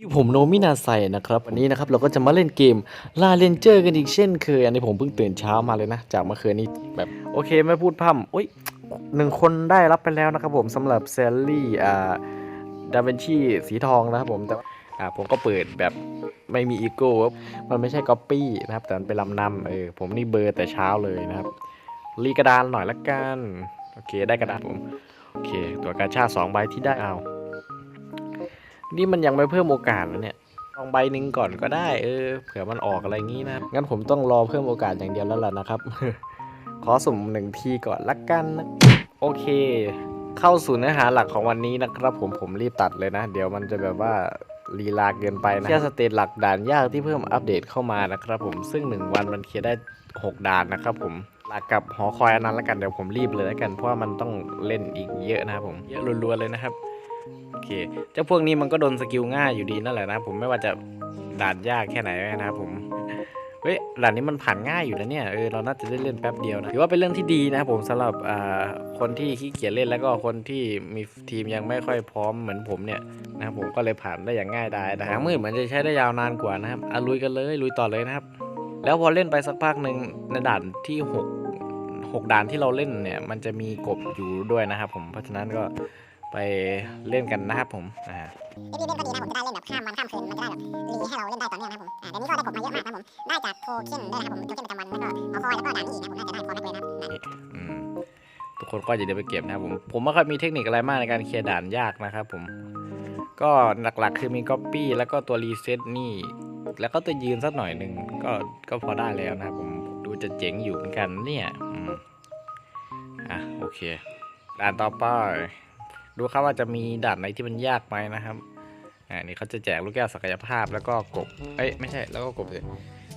ยี่ผมโนมินาไซนะครับวันนี้นะครับเราก็จะมาเล่นเกมลาเรนเจอร์กันอีกเช่นเคยอันนี้ผมเพิ่งตื่นเช้ามาเลยนะ จากเมื่อคืนนี้แบบโอเคไม่พูดพร่ำอุ้ยหนึ่งคนได้รับไปแล้วนะครับผมสำหรับเซลลี่อ่าดาวินชีสีทองนะครับผมแต่อ่าผมก็เปิดแบบไม่มีอีโก้มันไม่ใช่ก๊อปปี้นะครับ แต่มันเป็นลำนำเออผมนี่เบอร์แต่เช้าเลยนะครับรีกระดานหน่อยละกันโอเคได้กระดานผมโอเค ตัวกาชาสองใบที่ได้เอา นี่มันยังไม่เพิ่มโอกาสแล้วเนี่ยลองใบหนึ่งก่อนก็ได้เออเผื่อมันออกอะไรงี้นะงั้นผมต้องรอเพิ่มโอกาสอย่างเดียวแล้วล่ะนะครับ ขอสุ่มหนึ่งทีก่อนละกันนะโอเค เข้าสู่เนื้อหาหลักของวันนี้นะครับผมผมรีบตัดเลยนะ เดี๋ยวมันจะแบบว่าลีลาเกินไปนะแค่สเตตหลักด่านยากที่เพิ่มอัปเดตเข้ามานะครับผมซึ่ง 1 วันมันเคลียร์ได้ 6 ด่านนะครับผมหลักกับหอคอยอันนั้นละกันเดี๋ยวผมรีบเลยละกันเพราะว่ามันต้องเล่นอีกเยอะนะครับผมเยอะรัวๆเลยนะครับ เคเจ้าพวกนี้มันก็โดนสกิลง่ายอยู่ดีนั่นแหละนะผมไม่ว่าจะด่านยากแค่ไหนนะครับผมเฮ้ยด่านนี้มันผ่านง่ายอยู่แล้วเนี่ย เออ เราน่าจะได้เล่นแป๊บเดียวนะ ถือว่าเป็นเรื่องที่ดีนะครับผมสำหรับคนที่ขี้เกียจเล่นแล้วก็คนที่มีทีมยังไม่ค่อยพร้อมเหมือนผมเนี่ยนะผมก็เลยผ่านได้อย่างง่ายดายแต่หางมืดเหมือนจะใช้ได้ยาวนานกว่านะครับอะลุยกันเลย ลุยต่อเลยนะครับ แล้วพอเล่นไปสักพักหนึ่งในด่านที่หกหกด่านที่เราเล่นเนี่ย มันจะมีกบอยู่ด้วยนะครับผม เพราะฉะนั้นก็ ไปเล่นกันนะครับผมอ่าเอพีเล่นก็ดีนะผมจะได้เล่นแบบข้ามวันข้ามคืนมันจะได้แบบรีให้เราเล่นได้ต่อเนื่องนะครับผมอ่าเดี๋ยวนี้ก็ได้ผมมาเยอะมากนะครับผมได้จากโทเค็นด้วยนะครับผมโทเค็นประจำวันแล้วก็เอาคอยแล้วก็ด่านนี้อีกนะผมน่าจะได้คอแม็กเลยนะครับอืมทุกคนก็อย่าลืมไปเก็บนะครับผมผมไม่ค่อยมีเทคนิคอะไรมากในการเคลียร์ด่านยากนะครับผมก็หลักๆคือมีก๊อปปี้แล้วก็ตัวรีเซ็ตนี่แล้วก็ตัวยืนสักหน่อยหนึ่งก็ก็พอได้แล้วนะครับผมดูจะเจ๋งอยู่เหมือนกันเนี่ยอืมอะโอเคด่านต่อไป ดูครับว่าจะมีด่านไหนที่มันยากไหมนะครับอ่านี่เขาจะแจกลูกแก้วศักยภาพแล้วก็กบเอ้ยไม่ใช่แล้วก็กบเลย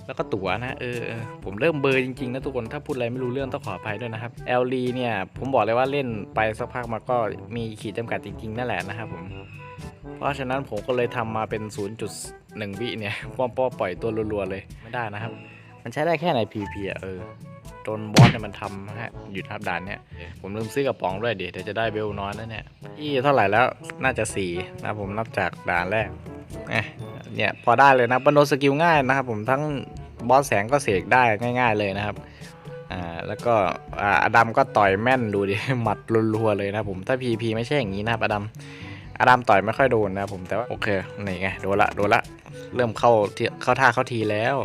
แล้วก็ตั๋วนะเออผมเริ่มเบอร์จริงๆนะทุกคนถ้าพูดอะไรไม่รู้เรื่องต้องขออภัยด้วยนะครับ l อลลีเนี่ยผมบอกเลยว่าเล่นไปสักพักมันก็มีขีดจำกัดจริงๆนั่นแหละนะครับผมเพราะฉะนั้นผมก็เลยทำมาเป็น 0.1 วิเนี่ยป้อมป้อปล่อยตัวรัวๆเลยไม่ได้นะครับ มันใช้ได้แค่ใน PVP อะเออ จนบอสเนี่ยมันทำให้หยุดทับด่านเนี่ยผมลืมซื้อกระป๋องด้วยเดี๋ยวเดี๋ยวจะได้เบลน้อยนะเนี่ยที่เท่าไหร่แล้วน่าจะ4นะผมนับจากด่านแรกเอ๊ะเนี่ยพอได้เลยนะบนโดสกิลง่ายนะครับผมทั้งบอสแสงก็เสกได้ง่าย ๆเลยนะครับอ่าแล้วก็อ่าอดัมก็ต่อยแม่นดูดิหมัดรัวๆเลยนะผมถ้า PVP ไม่ใช่อย่างนี้นะครับอดัมอาดามต่อยไม่ค่อยโดนนะผมแต่ว่าโอเคนี่ไงโดนละโดนละเริ่มเข้าที่เข้าท่าเข้าทีแล้ว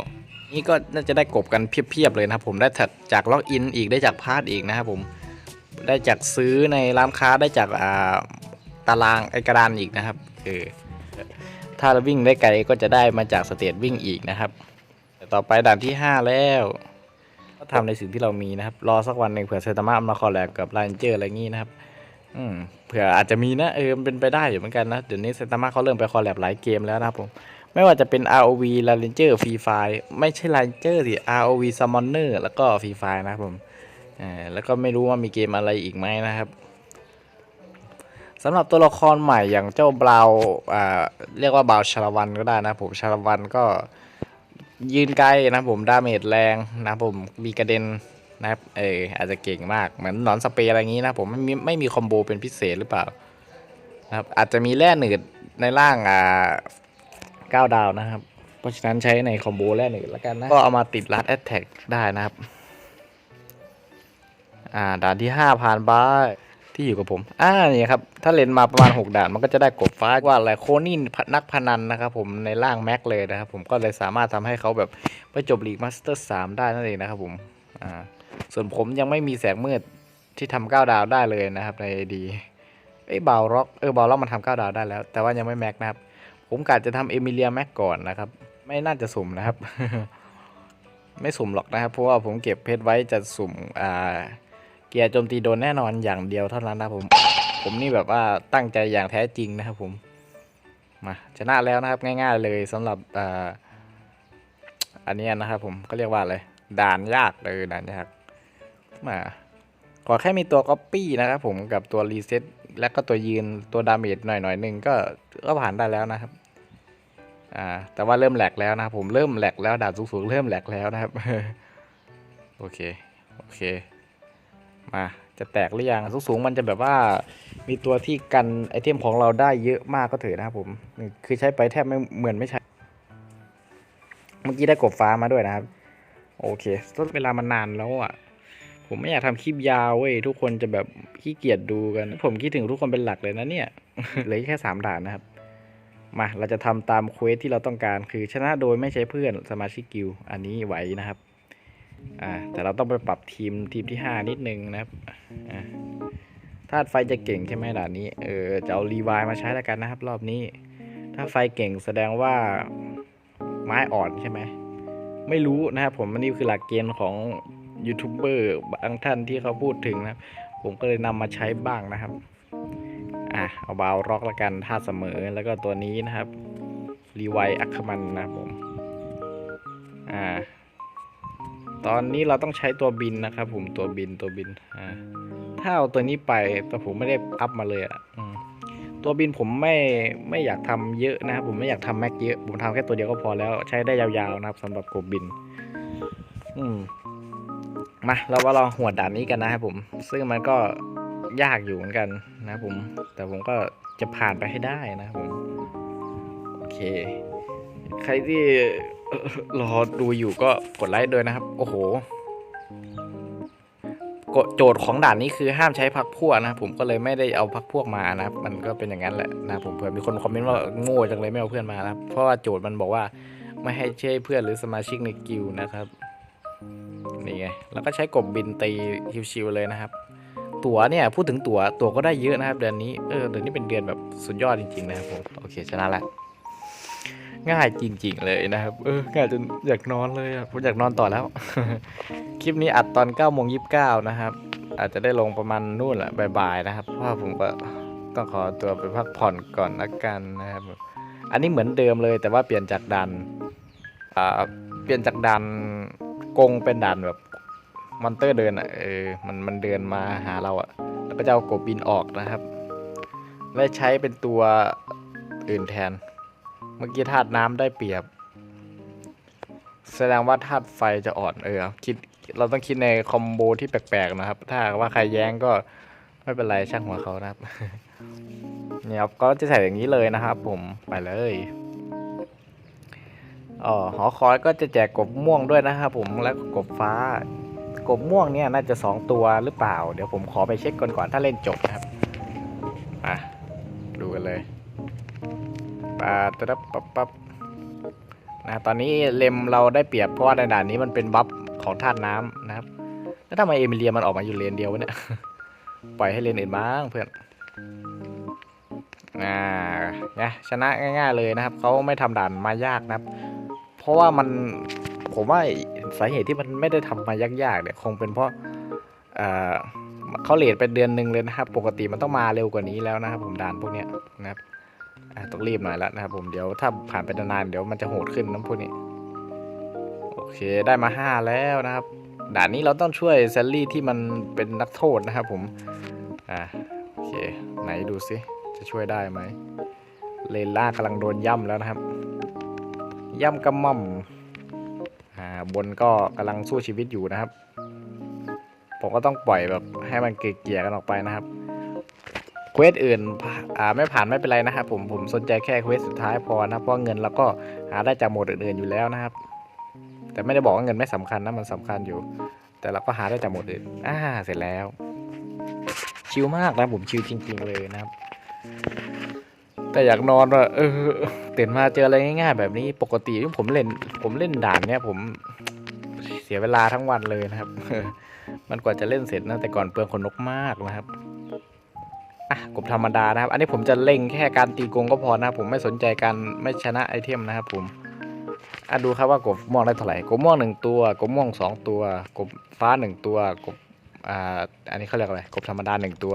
นี่ก็น่าจะได้กบกันเพียบๆเลยนะครับผมได้จากล็อกอินอีกได้จากพาร์ทอีกนะครับผมได้จากซื้อในร้านค้าได้จากอ่าตารางไอกระดานอีกนะครับเออถ้าเราวิ่งได้ไกลก็จะได้มาจากสเตจวิ่งอีกนะครับแต่ต่อไปด่านที่ 5 แล้วก็ทำในสิ่งที่เรามีนะครับ รอสักวันหนึ่งเผื่อเซตามะมาคอลแลบกับไลนเจอร์อะไรงี้นะครับอืมเผื่ออาจจะมีนะเออมันเป็นไปได้อยู่เหมือนกันนะเดี๋ยวนี้เซนตามาเขาเริ่มไปคอลแลบหลายเกมแล้วนะครับผม ไม่ว่าจะเป็น ROV l a n g e r Free Fire ไม่ใช่ l a n g e r สิ ROV Summoner แล้วก็ Free Fire นะครับผมแล้วก็ไม่รู้ว่ามีเกมอะไรอีกไหมนะครับสำหรับตัวละครใหม่อย่างเจ้าบราวอ่าเรียกว่าบราวชาลวันก็ได้นะผมชาลวันก็ยืนไกลนะผมดาเมจแรงนะผมมีกระเด็นนะครับเอออาจจะเก่งมากเหมือนหนอนสเปรย์อะไรอย่างนี้นะผมไม่มีไม่มีคอมโบเป็นพิเศษหรือเปล่านะครับอาจจะมีแร่หนืดในร่างอ่า เก้าดาวนะครับ เพราะฉะนั้นใช้ในคอมโบแร่หนืดแล้วกันนะ ก็เอามาติดลัดแอตแทกได้นะครับ อ่าด่านที่ห้าผ่านไปที่อยู่กับผม อ่านี่ครับ ถ้าเลนมาประมาณ 6 ด่านมันก็จะได้กบฟ้าว่าอะไรโคนี่นักพนันนะครับผมในร่างแม็กเลยนะครับผมก็เลยสามารถทำให้เขาแบบไปจบลีกมาสเตอร์สามได้นั่นเองนะครับผม อ่า ส่วนผมยังไม่มีแสงมืดที่ทำเก้าดาวได้เลยนะครับในดี เอ้ยบาวร็อก เออบาวร็อกมันทำเก้าดาวได้แล้ว แต่ว่ายังไม่แม็กนะครับ ผมกะจะทำเอมิเลียแม็กก่อนนะครับ ไม่น่าจะสุ่มนะครับ ไม่สุ่มหรอกนะครับ เพราะว่าผมเก็บเพชรไว้จะสุ่มอ่าเกียร์โจมตีโดนแน่นอนอย่างเดียวเท่านั้นนะผม ผมนี่แบบว่าตั้งใจอย่างแท้จริงนะครับผม มาชนะแล้วนะครับง่าย ๆ เลยสำหรับอ่าอันเนี้ยนะครับผมก็เรียกว่าอะไรด่านยากเลยด่านยากมาขอแค่มีตัวก๊อปปี้นะครับผมกับตัวรีเซ็ตและก็ตัวยืนตัวดาเมจหน่อยหน่อยๆหนึ่งก็ก็ผ่านได้แล้วนะครับ อ่าแต่ว่าเริ่มแหลกแล้วนะครับผมเริ่มแหลกแล้วดาบสูงๆเริ่มแหลกแล้วนะครับโอเคโอเคมาจะแตกหรือยังสูงๆมันจะแบบว่ามีตัวที่กันไอเทมของเราได้เยอะมากก็เถอะนะครับผมคือใช้ไปแทบไม่เหมือนไม่ใช้เมื่อกี้ได้กบฟ้ามาด้วยนะครับ โอเคต้นเวลามันนานแล้วอะ ผมไม่อยากทำคลิปยาวเว้ยทุกคนจะแบบขี้เกียจดูกัน ผมคิดถึงทุกคนเป็นหลักเลยนะเนี่ยเหลือแค่สามด่านนะครับ มาเราจะทำตามเควสที่เราต้องการคือชนะโดยไม่ใช้เพื่อนสมาชิกกิลอันนี้ไหวนะครับอ่าแต่เราต้องไปปรับทีมทีมที่ห้านิดนึงนะครับอ่าธาตุไฟจะเก่งใช่ไหมด่านนี้เออจะเอารีวล์มาใช้แล้วกันนะครับ รอบนี้ ถ้าไฟเก่งแสดงว่าไม้อ่อนใช่ไหมไม่รู้นะครับผมอันนี้คือหลักเกณฑ์ของยูทูบเบอร์บางท่านที่เขาพูดถึงนะครับผมก็เลยนำมาใช้บ้างนะครับ อะเอาบาวร็อกละกันท่าเสมอแล้วก็ตัวนี้นะครับรีไวอัคมันนะครับผมอ่าตอนนี้เราต้องใช้ตัวบินนะครับผมตัวบินตัวบินอ่าถ้าเอาตัวนี้ไปแต่ผมไม่ได้อัพมาเลยอะตัวบินผมไม่ไม่อยากทำเยอะนะครับผมไม่อยากทำแม็กเยอะ ผมทำแค่ตัวเดียวก็พอแล้วใช้ได้ยาวๆนะครับสำหรับกบบิน อืมมาเราว่าเราหัวด่านนี้กันนะครับผม ซึ่งมันก็ ยากอยู่เหมือนกันนะผม แต่ผมก็จะผ่านไปให้ได้นะผม โอเค ใครที่รอดูอยู่ก็กดไลค์ด้วยนะครับ โอ้โหกโจทย์ของด่านนี้คือห้ามใช้พักพวกนะผมก็เลยไม่ได้เอาพักพวกมานะมันก็เป็นอย่างนั้นแหละนะผมเผื่อมีคนคอมเมนต์ว่าโง่จังเลยไม่เอาเพื่อนมานะครับเพราะว่าโจทย์มันบอกว่าไม่ให้ใช้เพื่อนหรือสมาชิกในกิลนะครับนี่ไงแล้วก็ใช้กบบินตีชิวๆเลยนะครับ ตั๋วเนี่ยพูดถึงตั๋วตั๋วก็ได้เยอะนะครับ เดือนนี้เออเดือนนี้เป็นเดือนแบบสุดยอดจริงๆนะครับผมโอเคชนะละง่ายจริง ๆ เลยนะครับ เออง่ายจนอยากนอนเลยอะผมอยากนอนต่อแล้ว คลิปนี้อัดตอน9โมง29นะครับ อาจจะได้ลงประมาณนู่นแหละบ่ายๆนะครับ เพราะผมก็ต้องขอตัวไปพักผ่อนก่อนละกันนะครับ อันนี้เหมือนเดิมเลย แต่ว่าเปลี่ยนจากดันเปลี่ยนจากดันกงเป็นดันแบบ มอนเตอร์เดินอะเออมันมันเดินมาหาเราอะแล้วก็จะเอากบบินออกนะครับ และใช้เป็นตัวอื่นแทน เมื่อกี้ธาตุน้ำได้เปรียบ แสดงว่าธาตุไฟจะอ่อนเออคิดเราต้องคิดในคอมโบที่แปลกๆนะครับ ถ้าว่าใครแย้งก็ไม่เป็นไรช่างหัวเขานะครับเนี่ยครับก็จะใส่อย่างนี้เลยนะครับ ผมไปเลยอ๋อหอคอยก็จะแจกกบม่วงด้วยนะครับผมแล้วก็กบฟ้า กบม่วงเนี่ยน่าจะสองตัวหรือเปล่า เดี๋ยวผมขอไปเช็คก่อนก่อนถ้าเล่นจบนะครับอะดูกันเลยปาตะดับปั๊บปับนะตอนนี้เลมเราได้เปรียบเพราะว่าในด่านนี้มันเป็นบัฟของธาตุน้ำนะครับ แล้วทำไมเอมิเลียมันออกมาอยู่เลนเดียววะเนี่ยปล่อยให้เลนอื่นบ้างเพื่อนอ่าไงชนะง่าย ๆเลยนะครับเขาไม่ทำด่านมายากนะครับ เพราะว่ามัน ผมว่าสาเหตุที่มันไม่ได้ทำมายากๆเนี่ยคงเป็นเพราะเเขาเลทไปเดือนหนึ่งเลยนะครับ ปกติมันต้องมาเร็วกว่านี้แล้วนะครับผมด่านพวกเนี้ยนะครับต้องรีบหน่อยแล้วนะครับผมเดี๋ยวถ้าผ่านไปนานๆเดี๋ยวมันจะโหดขึ้นนะพวกนี้โอเคได้มาห้าแล้วนะครับ ด่านนี้เราต้องช่วยแซลลี่ที่มันเป็นนักโทษนะครับผมอ่าโอเคไหนดูซิจะช่วยได้ไหมเลนล่ากำลังโดนย่ำแล้วนะครับ ย่ำกำม่อม อ่าบนก็กำลังสู้ชีวิตอยู่นะครับ ผมก็ต้องปล่อยแบบให้มันเกลี่ยๆกันออกไปนะครับเควสอื่นอ่าไม่ผ่านไม่เป็นไรนะครับผมผมสนใจแค่เควสสุดท้ายพอนะเพราะเงินเราก็หาได้จากโหมดอื่นๆอยู่แล้วนะครับ แต่ไม่ได้บอกว่าเงินไม่สำคัญนะมันสำคัญอยู่ แต่เราก็หาได้จากโหมดอื่นอ่าเสร็จแล้ว ชิลมากนะผมชิลจริง ๆ เลยนะครับ แต่อยากนอนว่าเออตื่นมาเจออะไรง่าย ๆ แบบนี้ปกติผมเล่นผมเล่นด่านเนี้ยผมเสียเวลาทั้งวันเลยนะครับ มันกว่าจะเล่นเสร็จนะแต่ก่อนเปลืองขนนกมากนะครับอะกบธรรมดานะครับ อันนี้ผมจะเล่งแค่การตีกงก็พอนะผมไม่สนใจการไม่ชนะไอเทมนะครับ ผมอะดูครับว่ากบม่วงได้เท่าไหร่กบม่วงหนึ่งตัวกบม่วงสองตัว กบฟ้าหนึ่งตัวกบอ่าอันนี้เขาเรียกอะไรกบธรรมดาหนึ่งตัว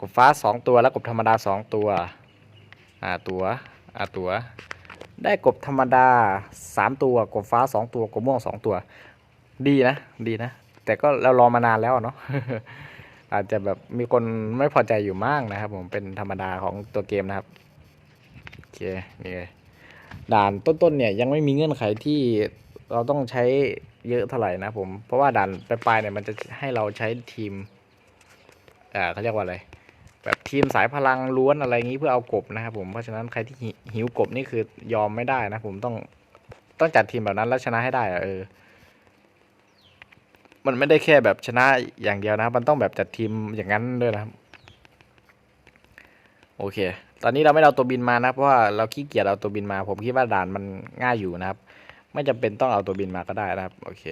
กบฟ้าสองตัวแล้วกบธรรมดาสองตัว อ่าตัวอ่าตัว ได้กบธรรมดาสามตัวกบฟ้าสองตัวกบม่วงสองตัว ดีนะ ดีนะ แต่ก็เรารอมานานแล้วเนาะอาจจะแบบมีคนไม่พอใจอยู่มากนะครับ ผมเป็นธรรมดาของตัวเกมนะครับโอเคนี่เลยด่านต้นๆเนี่ยยังไม่มีเงื่อนไขที่เราต้องใช้เยอะเท่าไหร่นะผม เพราะว่าด่านปลายๆเนี่ยมันจะให้เราใช้ทีมอ่าเขาเรียกว่าอะไร แบบทีมสายพลังล้วนอะไรงี้เพื่อเอากบนะครับผมเพราะฉะนั้นใครที่หิวกบนี่คือยอมไม่ได้นะผมต้องต้องจัดทีมแบบนั้นแล้วชนะให้ได้อะเออ มันไม่ได้แค่แบบชนะอย่างเดียวนะครับมันต้องแบบจัดทีมอย่างนั้นด้วยนะโอเค ตอนนี้เราไม่เอาตัวบินมานะเพราะว่าเราขี้เกียจเอาตัวบินมา ผมคิดว่าด่านมันง่ายอยู่นะครับ ไม่จำเป็นต้องเอาตัวบินมาก็ได้นะครับ โอเค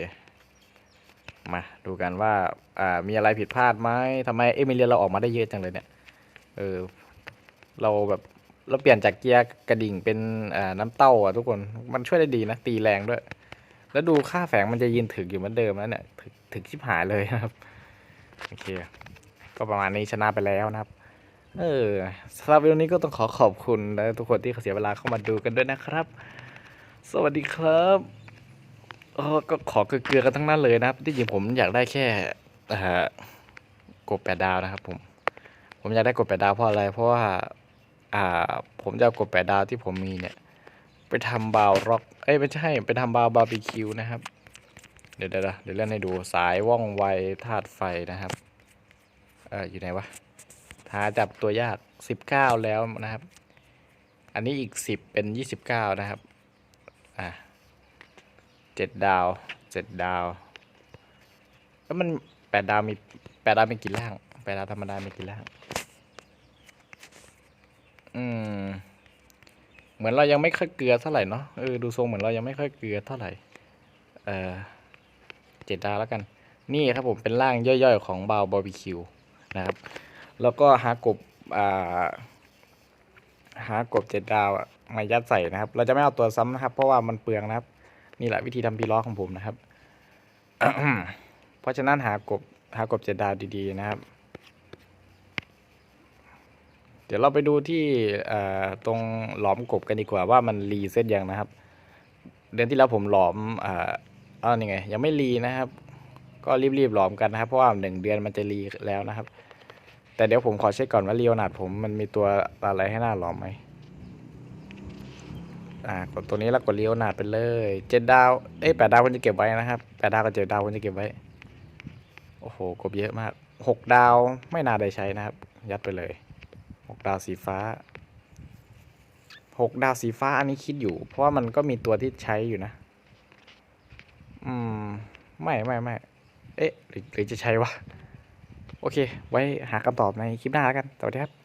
มาดูกันว่า อ่า มีอะไรผิดพลาดไหมทำไมเอมิเลียเราออกมาได้เยอะจังเลยเนี่ย เออ เราแบบเราเปลี่ยนจากเกียร์กระดิ่งเป็นน้ำเต้าอะทุกคนมันช่วยได้ดีนะ ตีแรงด้วย แล้วดูค่าแฝงมันจะยืนถึกอยู่เหมือนเดิมแล้วเนี่ยถึกถึกชิบหายเลยนะครับ โอเค ก็ประมาณนี้ชนะไปแล้วนะครับ เออสำหรับวิดีโอนี้ก็ต้องขอขอบคุณและทุกคนที่เสียเวลาเข้ามาดูกันด้วยนะครับ สวัสดีครับเออก็ขอเกลือกันทั้งนั้นเลยนะครับที่จริงผมอยากได้แค่กบแปดดาวนะครับผม ผมอยากได้กบแปดดาวเพราะอะไร เพราะว่า อ่า ผมจะเอากบแปดดาวที่ผมมีเนี่ย ไปทำบาวร็อก เอ้ยไม่ใช่ ไปทำบาวบาร์บีคิวนะครับ เดี๋ยวเดี๋ยวเดี๋ยวเล่นให้ดูสายว่องไวธาตุไฟนะครับ เอออยู่ไหนวะหาจับตัวยากสิบเก้าแล้วนะครับ อันนี้อีกสิบเป็นยี่สิบเก้านะครับ อะเจ็ดดาวเจ็ดดาว แล้วมันแปดดาวมีแปดดาวมีกี่ล่าง แปดดาวธรรมดาไมีกี่ล่างอืม เหมือนเรายังไม่ค่อยเกลือเท่าไหร่เนาะเออดูทรงเหมือนเรายังไม่ค่อยเกลือเท่าไหร่ เออเจ็ดดาวแล้วกัน นี่ครับผมเป็นร่างย่อยๆ ของบาวบาร์บีคิวนะครับ แล้วก็หากบอ่าหากบเจ็ดดาวมายัดใส่นะครับ เราจะไม่เอาตัวซ้ำนะครับ เพราะว่ามันเปลืองนะครับ นี่แหละวิธีทำพีล้อของผมนะครับ เพราะฉะนั้นหากบหากบเจ็ดดาวดีๆนะครับ เดี๋ยวเราไปดูที่ตรงหลอมกบกันดีกว่าว่ามันรีเซ็ตยังนะครับ เดือนที่แล้วผมหลอมอ่าอ้าวนี่ไง ยังไม่รีนะครับ ก็รีบๆหลอมกันนะครับ เพราะว่าหนึ่งเดือนมันจะรีแล้วนะครับ แต่เดี๋ยวผมขอเช็คก่อนว่าเรียวนาดผมมันมีตัวอะไรให้หน้าหลอมไหมอ่ากดตัวนี้แล้วกดเรียวหนาดไปเลยเจ็ดดาวเอ้ยแปดดาวคุณจะเก็บไว้นะครับแปดดาวกับเจ็ดดาวคุณจะเก็บไว้ โอ้โหกบเยอะมากหกดาวไม่น่าได้ใช้นะครับ ยัดไปเลย หกดาวสีฟ้าหกดาวสีฟ้าอันนี้คิดอยู่ เพราะว่ามันก็มีตัวที่ใช้อยู่นะ อืม ไม่ไม่ไม่เอ๊ะหรือหรือจะใช้วะ โอเค ไว้หาคำตอบในคลิปหน้าแล้วกัน สวัสดีครับ